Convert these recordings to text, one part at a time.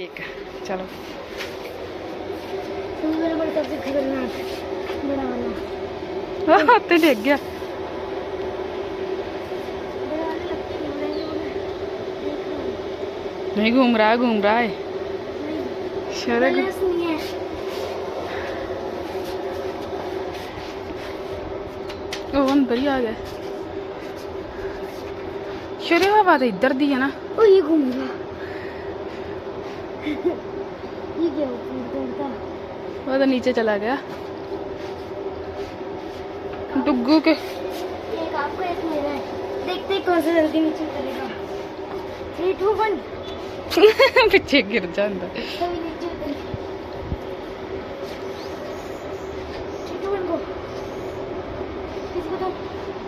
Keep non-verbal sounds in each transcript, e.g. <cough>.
Cake चलो। तो देख गया। नहीं घूम रहा घूम रहा है। शरद। अंदर ही आ गया। शरे हवा तो इधर दी है ना। ओ ये घूम रहा। वो तो नीचे चला गया। डुगू के एक आपको एक मेरा है। देखते कौन सा जल्दी नीचे थ्री टू वन। <laughs> पीछे गिर जाता तो-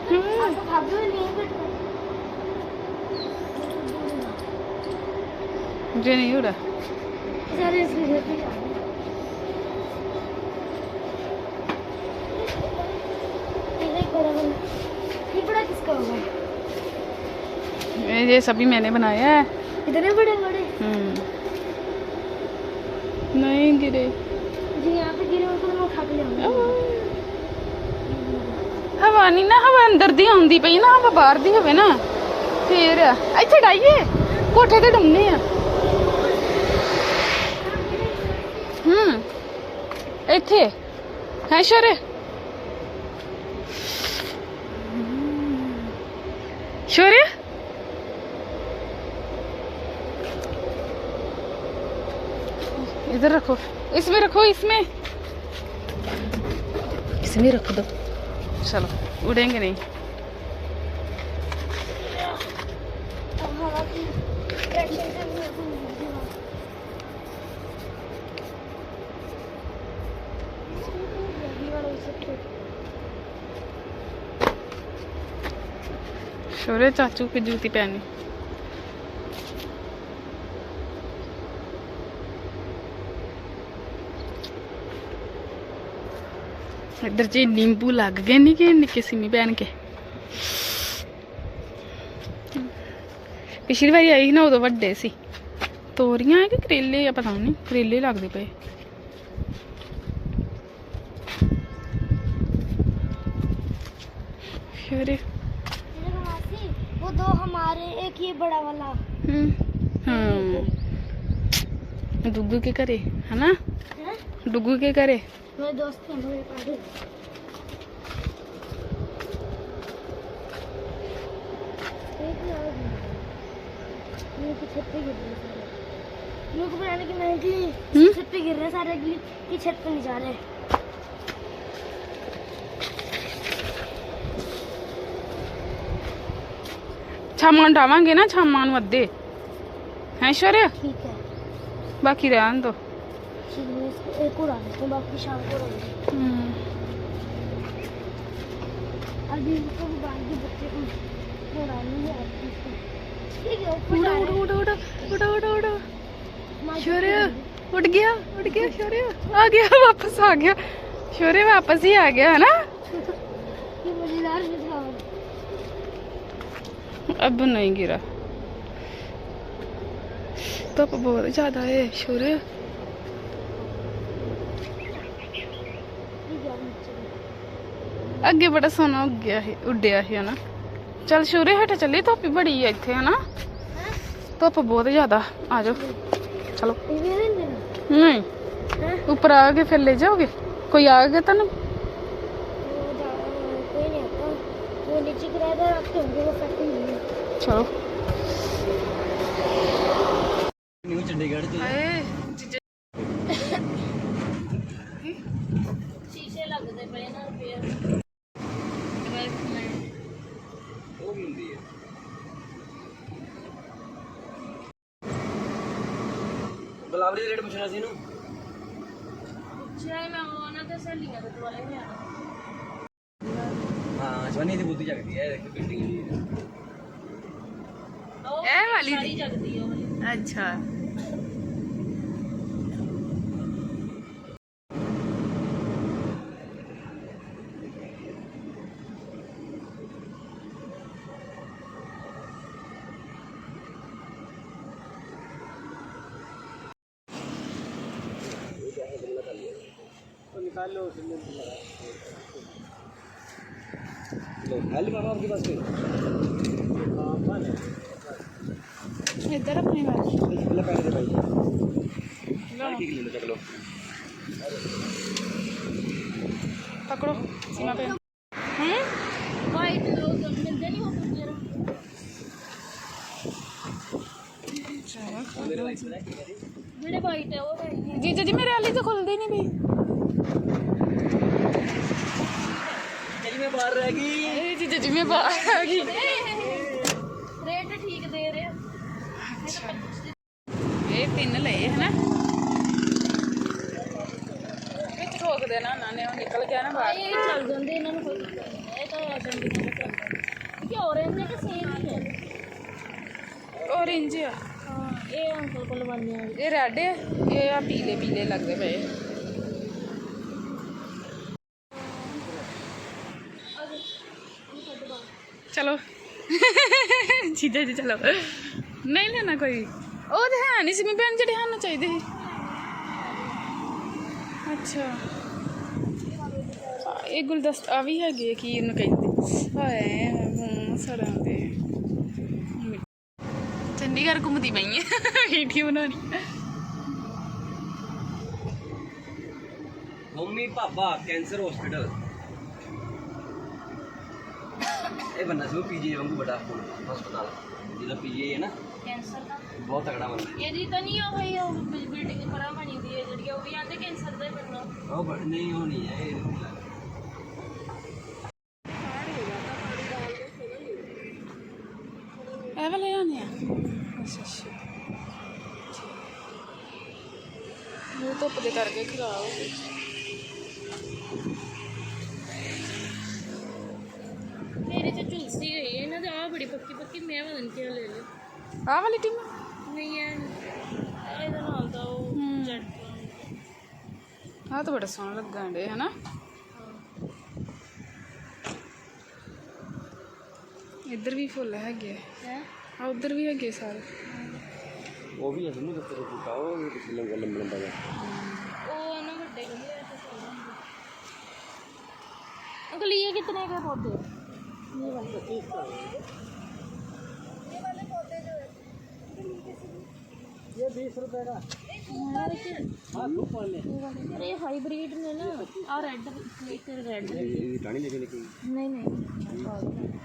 हम्म। तो मुझे नहीं उड़ा ये देख बड़ा वाला ये बड़ा किसका होगा ये- ये सभी मैंने बनाया है इतने बड़े बड़े हम्म। नहीं गिरे जो यहाँ पे गिरे उनको तो मैं उठा के ले आऊंगा ਹਵਾ ਨਹੀਂ ਨਾ ਹਵਾ ਅੰਦਰ ਦੀ ਆਉਂਦੀ ਪਈ ਨਾ ਹਵਾ ਬਾਹਰ ਦੀ ਹੋਵੇ ਨਾ ਫੇਰ ਇੱਥੇ ਡਾਈਏ ਕੋਠੇ ਤੇ ਡੰਨੇ ਆ Hmm. Eti. Haşarı. Şöyle. इधर रखो इसमें रखो इसमें इसमें रख दो चलो उड़ेंगे नहीं हवा सोरे चाचू की जूती पहनी। इधर जी नींबू लग गए निके निके सिमी पहन के। पिछली बारी आई ना उदो वे तोरिया है कि करेले पता नहीं, करेले लगते पे। फिर वो दो हमारे एक ही बड़ा वाला। हम्म, हम्म डुगू के करे है ना? डुगू के करे। मेरे दोस्त हैं मेरे पास मुँह को बनाने की मेहनत की छत पे गिर रहे सारे की हम्म? छत पे नहीं जा रहे। छामान डावांगे ना छामान मध्य। है ऐश्वर्या? ठीक है। बाकी रहन दो। एक और आने तो बाकी शाम को हम्म। अभी बच्चे को उड़ा उड़ा उड़ा उड़ा उड़ा उड़ा उड़। गया उड़ गया आ गया वापस आ गया। शोरे वापस ही आ गया है ना? <laughs> ये मज़ेदार अब नहीं गिरा। तो बहुत ज़्यादा है, शोर अगे बड़ा सोना गया है है ना? चल छोरे हेठ चली धुप बड़ी है इतना, है ना? तो धुप बहुत ज़्यादा, आ जाओ। चलो। नहीं उपर आ गए फिर ले जाओगे? कोई आ गया तेन नहीं ਚਲੋ। ਨਿਊ ਚੰਡੀਗੜ੍ਹ ਚ ਹਾਏ। ਸ਼ੀਸ਼ੇ ਲੱਗਦੇ ਪਏ ਨਾ ਰਿਪੇਅਰ ਉਹ ਹੁੰਦੀ ਹੈ। ਬਲਾਵਰੀ ਰੇਟ ਪੁੱਛਣਾ ਸੀ ਇਹਨੂੰ। ਪੁੱਛਿਆ ਮੈਂ ਉਹਨਾਂ ਤੇ ਸਹੇਲੀਆਂ ਦੇ ਦੁਆਲੇ ਨਹੀਂ ਆਣਾ ਹਾਂ ਜਵਾਨੀ ਦੀ ਬੁੱਧੀ ਜਗਦੀ ਹੈ ਇੱਕ ਬਿਲਡਿੰਗ ਦੀ वाली थी। अच्छा। तो लो लो हेलो मामा आपके पास कोई? हाँ ਇੱਧਰ ਆਪਣੀ ਵਾਰ पहले पैसे दे भाई ठीक ले लो चक लो ਪਕੜੋ ਸੀਮਾ पे ਹੂੰ ਵਾਈਟ ਲੋਕ ਮਿਲਦੇ ਨਹੀਂ ਉਹ ਜਰਾ मेरे वाइफ पता है क्या कह रही ਜਿਹੜੇ ਵਾਈਟ ਹੈ ਉਹ ਹੈ ਜੀਜਾ ਜੀ ਮੇਰੇ ਵਾਲੀ ਤਾਂ ਖੁੱਲਦੀ ਨਹੀਂ ਬਈ तेरी में बाहर रहेगी ਇਹ ਜੀਜਾ ਜੀ ਮੈਂ ਬਾਹਰ ਆ ਗਈ ਤਿੰਨ ਲਏ ਹਨਾ? ਵਿੱਚ ਠੋਕ ਦੇਣਾ ਉਹਨਾਂ ਨੇ ਉਹ ਨਿਕਲ ਗਿਆ ਨਾ ਬਾਹਰ। ਇਹ ਚੱਲ ਜਾਂਦੇ ਇਹਨਾਂ ਨੂੰ ਕੋਈ ਦਿੱਕਤ ਨਹੀਂ ਇਹ ਤਾਂ ਚੰਡੀਗੜ੍ਹ ਦਾ ਚੱਲਦਾ ਕਿ orange ਹੈ ਕਿ ਸੇਮ ਹੀ ਹੈ ਔਰੇਂਜ ਆ। ਹਾਂ ਇਹ ਅੰਕਲ ਕੋਲ ਆ ਇਹ ਰੈੱਡ ਹੈ ਇਹ ਆ ਪੀਲੇ ਪੀਲੇ ਲੱਗਦੇ ਪਏ। ਚਲੋ। <laughs> ਜੀਜਾ ਜੀ ਚਲੋ। ਨਹੀਂ ਲੈਣਾ ਕੋਈ। ਉਹ ਤਾਂ ਹੈ ਨਹੀਂ ਸੀ ਮੈਂ ਭੈਣ ਜਿਹੜੇ ਸਾਨੂੰ ਚਾਹੀਦੇ ਸੀ ਅੱਛਾ ਇਹ ਗੁਲਦਸਤਾ ਵੀ ਹੈਗੇ ਕੀ ਇਹਨੂੰ ਕਹਿੰਦੇ ਹਾਏ ਮੂੰਹ ਸੜਾਉਂਦੇ ਚੰਡੀਗੜ੍ਹ ਘੁੰਮਦੀ ਪਈ ਹੈ ਵੀਡੀਓ ਬਣਾਉਣੀ ਮੰਮੀ ਪਾਪਾ ਕੈਂਸਰ ਹਸਪੀਟਲ ਇਹ ਬੰਦਾ ਸੀ ਪੀਜੀ ਵਾਂਗੂ ਬੜਾ ਹਸਪਤਾਲ ਜਿਹਦਾ ਪੀਜੀ ਹੈ ਨਾ ਕੈਂਸਰ ਦਾ ਬਹੁਤ ਤਗੜਾ ਬੰਦਾ। ਇਹਦੀ ਤਾਂ ਨਹੀਂ ਉਹ ਹੋਈ ਉਹ ਬਿਲਡਿੰਗ ਪਰਾਂ ਬਣੀ ਦੀ ਹੈ ਜਿਹੜੀ ਉਹ ਵੀ ਆਂਦੇ ਕੈਂਸਰ ਦਾ ਹੀ ਬਣਨਾ ਉਹ ਬੜ ਨਹੀਂ ਹੋਣੀ ਹੈ ਇਹ ਨਹੀਂ ਲੱਗਦਾ ਇਹ ਵਾਲੇ ਆਨੇ ਆ। ਅੱਛਾ ਅੱਛਾ। ਮੂੰਹ ਧੁੱਪ ਦੇ ਕਰਕੇ ਖਰਾਬ ਹੋ ਗਏ। ਮੇਰੇ ਚ ਝੁਲਸੀ ਹੋਈ ਹੈ ਇਹਨਾਂ ਦੇ ਆ ਬੜੀ ਪੱਕੀ ਪੱਕੀ ਮੈਂ ਪਤਾ ਨਹੀਂ ਕਿਆ ਲੈ ਲਿਆ ਆਹ ਵਾਲੀ ਟੀਮ? Hmm. हाँ, तो बड़ा सोना लग गए है ना? इधर भी फुल है गे हाँ उधर भी है गे सारे? वो भी है सुनो तो तेरे को काओ ये लंबा लंबा लंबे लंबे है। ओ ना बड़े गमले अंकल ये कितने के पौधे? ये वाले तो ये वाले पौधे जो है ये बीस रुपए का हाँ खूब पाले अरे हाइब्रिड में ना और रेड एक रेड ये टाणी लेके लेके नहीं नहीं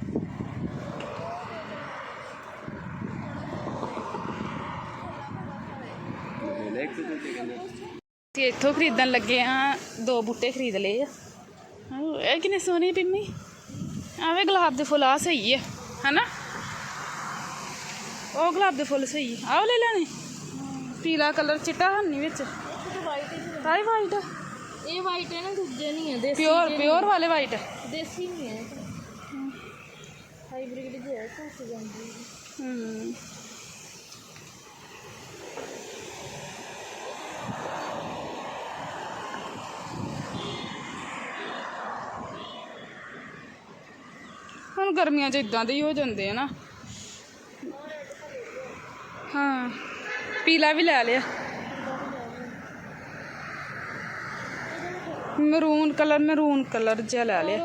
लेक से तो क्या कहना ਤੇ ਇੱਥੋਂ ਖਰੀਦਣ ਲੱਗੇ ਆ ਦੋ ਬੂਟੇ ਖਰੀਦ ਲਏ ਆ ਆਹ, ਇਹ ਕਿੰਨੇ ਸੋਹਣੇ ਪਿੰਮੀ ਆਵੇ ਗੁਲਾਬ ਦੇ ਫੁੱਲ ਆ ਸਹੀ ਹੈ ਹਨਾ ਉਹ ਗੁਲਾਬ ਦੇ ਫੁੱਲ ਸਹੀ ਆਹ ਲੈ ਲੈਣੇ ਪੀਲਾ ਕਲਰ ਚਿੱਟਾ ਹੰਨੀ ਵਿੱਚ ਤਾਈ ਵਾਈਟ ਇਹ ਵਾਈਟ ਹੈ ਨਾ ਦੂਜੇ ਨਹੀਂ ਹੈ ਦੇਸੀ ਪਿਓਰ ਪਿਓਰ ਵਾਲੇ ਵਾਈਟ ਦੇਸੀ ਨਹੀਂ ਹੈ ਹਾਈਬ੍ਰਿਡ ਜਿਹਾ ਹੈ ਘੱਟ ਜਾਂਦੀ ਹੂੰ ਹੁਣ ਗਰਮੀਆਂ 'ਚ ਇਦਾਂ ਦੇ ਹੀ ਹੋ ਜਾਂਦੇ ਆ ਨਾ हाँ पीला भी ला लिया। मरून कलर मरून कलर जहा ला लिया।